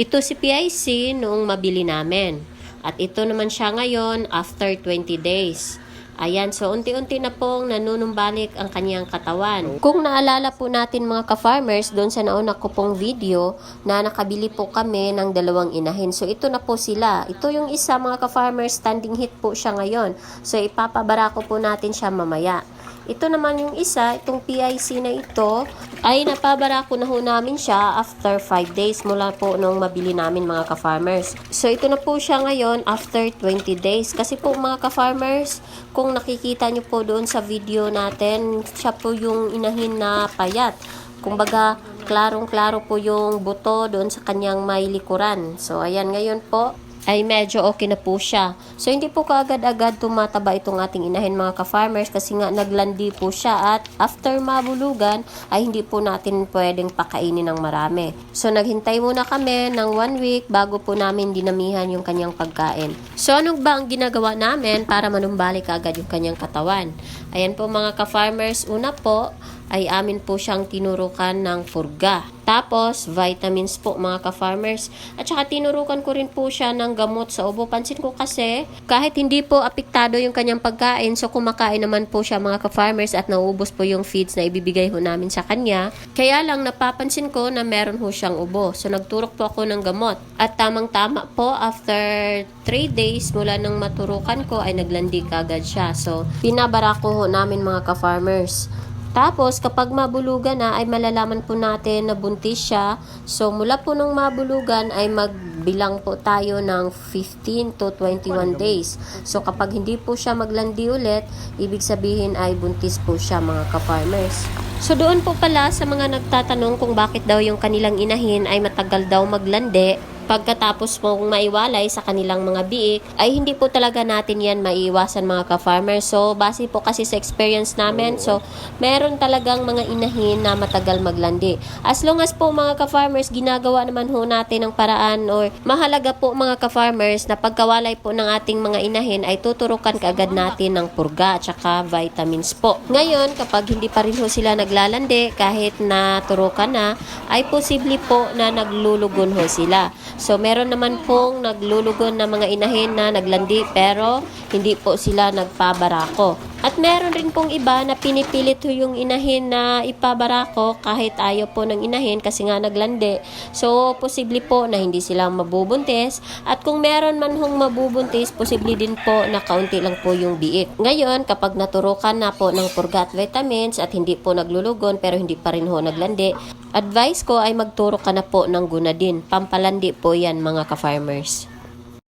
Ito si PIC noong mabili namin. At ito naman siya ngayon after 20 days. Ayan, so unti-unti na pong nanunumbalik ang kanyang katawan. Kung naalala po natin mga ka-farmers, doon sa nauna ko pong video na nakabili po kami ng dalawang inahin. So ito na po sila. Ito yung isa mga ka-farmers, standing hit po siya ngayon. So ipapabara ko po natin siya mamaya. Ito naman yung isa, itong PIC na ito, ay napabara ko na ho namin siya after 5 days mula po nung mabili namin mga ka-farmers. So ito na po siya ngayon after 20 days. Kasi po mga ka-farmers, kung nakikita nyo po doon sa video natin, siya po yung inahin na payat. Kumbaga, klarong-klaro po yung buto doon sa kanyang may likuran. So ayan ngayon po, ay medyo okay na po siya. So, hindi po kaagad-agad tumataba itong ating inahin mga ka-farmers kasi nga naglandi po siya at after mabulugan ay hindi po natin pwedeng pakainin ng marami. So, naghintay muna kami ng one week bago po namin dinamihan yung kanyang pagkain. So, ano ba ang ginagawa namin para manumbalik agad yung kanyang katawan? Ayan po mga ka-farmers, una po ay amin po siyang tinurukan ng purga. Tapos, vitamins po mga ka-farmers. At saka tinurukan ko rin po siya ng gamot sa ubo. Pansin ko kasi, kahit hindi po apektado yung kanyang pagkain, so kumakain naman po siya mga ka-farmers at nauubos po yung feeds na ibibigay ho namin sa kanya. Kaya lang napapansin ko na meron ho siyang ubo. So nagturok po ako ng gamot. At tamang-tama po, after 3 days mula nang maturukan ko, ay naglandi kagad siya. So, pinabara ko ho namin mga ka-farmers. Tapos, kapag mabulugan na, ay malalaman po natin na buntis siya. So, mula po nung mabulugan ay magbilang po tayo ng 15 to 21 days. So, kapag hindi po siya maglandi ulit, ibig sabihin ay buntis po siya mga ka-farmers. So, doon po pala sa mga nagtatanong kung bakit daw yung kanilang inahin ay matagal daw maglandi, pagkatapos mong maiwalay sa kanilang mga biik, ay hindi po talaga natin yan maiiwasan mga ka-farmer. So, base po kasi sa experience namin, so, meron talagang mga inahin na matagal maglandi. As long as po mga ka-farmers, ginagawa naman ho natin ng paraan or mahalaga po mga ka-farmers na pagkawalay po ng ating mga inahin ay tuturukan kaagad natin ng purga at saka vitamins po. Ngayon, kapag hindi pa rin ho sila naglalandi, kahit na turukan na, ay posible po na naglulugon ho sila. So, meron naman pong naglulugon na mga inahin na naglandi pero hindi po sila nagpabarako. At meron rin pong iba na pinipilit ho yung inahin na ipabarako kahit ayaw po ng inahin kasi nga naglandi. So, posible po na hindi sila mabubuntis. At kung meron man hong mabubuntis, posible din po na kaunti lang po yung biik. Ngayon, kapag naturukan na po ng purga at vitamins at hindi po naglulugon pero hindi pa rin ho naglandi, advice ko ay magturo ka na po ng gunadin. Pampalandi po yan mga ka-farmers.